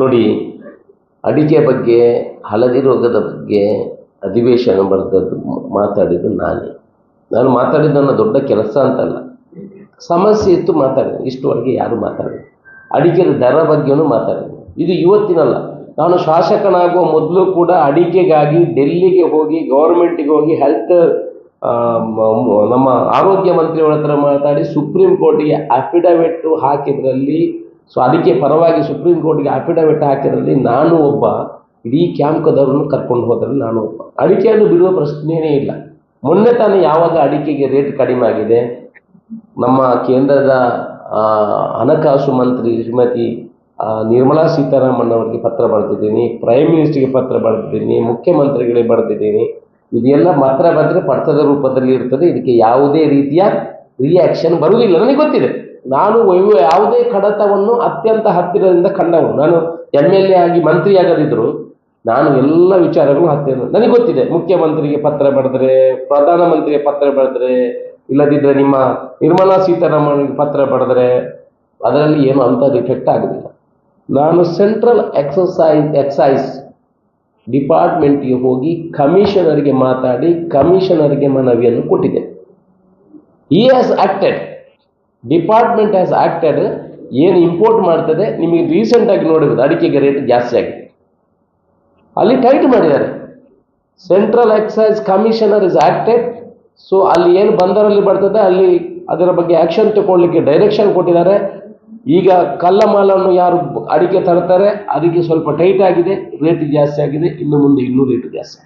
ನೋಡಿ ಅಡಿಕೆ ಬಗ್ಗೆ, ಹಳದಿ ರೋಗದ ಬಗ್ಗೆ ಅಧಿವೇಶನ ಬರೆದದ್ದು ಮಾತಾಡಿದ್ದು ನಾನೇ. ನಾನು ಮಾತಾಡಿದ್ದು ನನ್ನ ದೊಡ್ಡ ಕೆಲಸ ಅಂತಲ್ಲ. ಸಮಸ್ಯೆ ಇತ್ತು ಮಾತಾಡಿದೆ. ಇಷ್ಟುವರೆಗೆ ಯಾರು ಮಾತಾಡಿದೆ ಅಡಿಕೆಯ ದರ ಬಗ್ಗೆನೂ ಮಾತಾಡಿದೆ ಇದು ಇವತ್ತಿನಲ್ಲ. ನಾನು ಶಾಸಕನಾಗುವ ಮೊದಲು ಕೂಡ ಅಡಿಕೆಗಾಗಿ ಡೆಲ್ಲಿಗೆ ಹೋಗಿ, ಗೌರ್ಮೆಂಟಿಗೆ ಹೋಗಿ ಹೆಲ್ತ್ ನಮ್ಮ ಆರೋಗ್ಯ ಮಂತ್ರಿಗಳ ಹತ್ರ ಮಾತಾಡಿ ಸುಪ್ರೀಂ ಕೋರ್ಟಿಗೆ ಅಫಿಡವಿಟ್ಟು ಹಾಕಿದ್ರಲ್ಲಿ ಸೊ ಅದಕ್ಕೆ ಪರವಾಗಿ ಸುಪ್ರೀಂ ಕೋರ್ಟ್ಗೆ ಅಫಿಡವಿಟ್ ಹಾಕಿದ್ರಲ್ಲಿ ನಾನು ಒಬ್ಬ, ಇಡೀ ಕ್ಯಾಂಪ್ಕದವ್ರನ್ನು ಕರ್ಕೊಂಡು ಹೋದ್ರಲ್ಲಿ ನಾನು ಒಬ್ಬ. ಅಡಿಕೆಯನ್ನು ಬಿಡುವ ಪ್ರಶ್ನೆಯೇ ಇಲ್ಲ. ಮೊನ್ನೆ ತಾನೇ ಯಾವಾಗ ಅಡಿಕೆಗೆ ರೇಟ್ ಕಡಿಮೆ ಆಗಿದೆ? ನಮ್ಮ ಕೇಂದ್ರದ ಹಣಕಾಸು ಮಂತ್ರಿ ಶ್ರೀಮತಿ ನಿರ್ಮಲಾ ಸೀತಾರಾಮನ್ ಅವರಿಗೆ ಪತ್ರ ಬರೆದಿದ್ದೀನಿ ಪ್ರೈಮ್ ಮಿನಿಸ್ಟರ್ಗೆ ಪತ್ರ ಬರೆದಿದ್ದೀನಿ, ಮುಖ್ಯಮಂತ್ರಿಗಳಿಗೆ ಬರೆದಿದ್ದೀನಿ. ಇದೆಲ್ಲ ಮಾತ್ರ ಬಂದರೆ ಪತ್ರದ ರೂಪದಲ್ಲಿ ಇರ್ತದೆ. ಇದಕ್ಕೆ ಯಾವುದೇ ರೀತಿಯ ರಿಯಾಕ್ಷನ್ ಬರುವುದಿಲ್ಲ. ನನಗೆ ಗೊತ್ತಿದೆ. ನಾನು ವೈವ- ಯಾವುದೇ ಕಡತವನ್ನು ಅತ್ಯಂತ ಹತ್ತಿರದಿಂದ ಕಂಡವನು ನಾನು ಎಂ ಎಲ್ ಎ ಆಗಿ ಮಂತ್ರಿ ಆಗದಿದ್ರು ನಾನು ಎಲ್ಲ ವಿಚಾರಗಳು ಹತ್ತಿರ ನನಗೆ ಗೊತ್ತಿದೆ, ಮುಖ್ಯಮಂತ್ರಿಗೆ ಪತ್ರ ಬರೆದ್ರೆ, ಪ್ರಧಾನಮಂತ್ರಿಗೆ ಪತ್ರ ಬರೆದ್ರೆ ಇಲ್ಲದಿದ್ದರೆ ನಿಮ್ಮ ನಿರ್ಮಲಾ ಸೀತಾರಾಮನ್ಗೆ ಪತ್ರ ಬರೆದ್ರೆ ಅದರಲ್ಲಿ ಏನು ಅಂಥದ್ದು ಇಫೆಕ್ಟ್ ಆಗೋದಿಲ್ಲ. ನಾನು ಸೆಂಟ್ರಲ್ ಎಕ್ಸಸೈಸ್ ಎಕ್ಸೈಸ್ ಡಿಪಾರ್ಟ್ಮೆಂಟ್ಗೆ ಹೋಗಿ ಕಮಿಷನರ್ಗೆ ಮಾತಾಡಿ ಕಮಿಷನರ್ಗೆ ಮನವಿಯನ್ನು ಕೊಟ್ಟಿದೆ he has acted department as acted ಏನು ಇಂಪೋರ್ಟ್ ಮಾಡ್ತದೆ, ನಿಮಗೆ ರೀಸೆಂಟಾಗಿ ನೋಡಿರೋದು ಅಡಿಕೆಗೆ ರೇಟ್ ಜಾಸ್ತಿ ಆಗಿದೆ. ಅಲ್ಲಿ ಟೈಟ್ ಮಾಡಿದ್ದಾರೆ. Central excise commissioner is acted so ಅಲ್ಲಿ ಏನು ಬಂದರಲ್ಲಿ ಬರ್ತದೆ, ಅಲ್ಲಿ ಅದರ ಬಗ್ಗೆ ಆ್ಯಕ್ಷನ್ ತಗೊಳ್ಳಿಕ್ಕೆ ಡೈರೆಕ್ಷನ್ ಕೊಟ್ಟಿದ್ದಾರೆ. ಈಗ ಕಲ್ಲ ಮಾಲನ್ನು ಯಾರು ಅಡಿಕೆ ತರ್ತಾರೆ, ಅದಕ್ಕೆ ಸ್ವಲ್ಪ ಟೈಟ್ ಆಗಿದೆ ರೇಟ್ ಜಾಸ್ತಿ ಆಗಿದೆ, ಇನ್ನು ಮುಂದೆ ಇನ್ನೂ ರೇಟ್ ಜಾಸ್ತಿ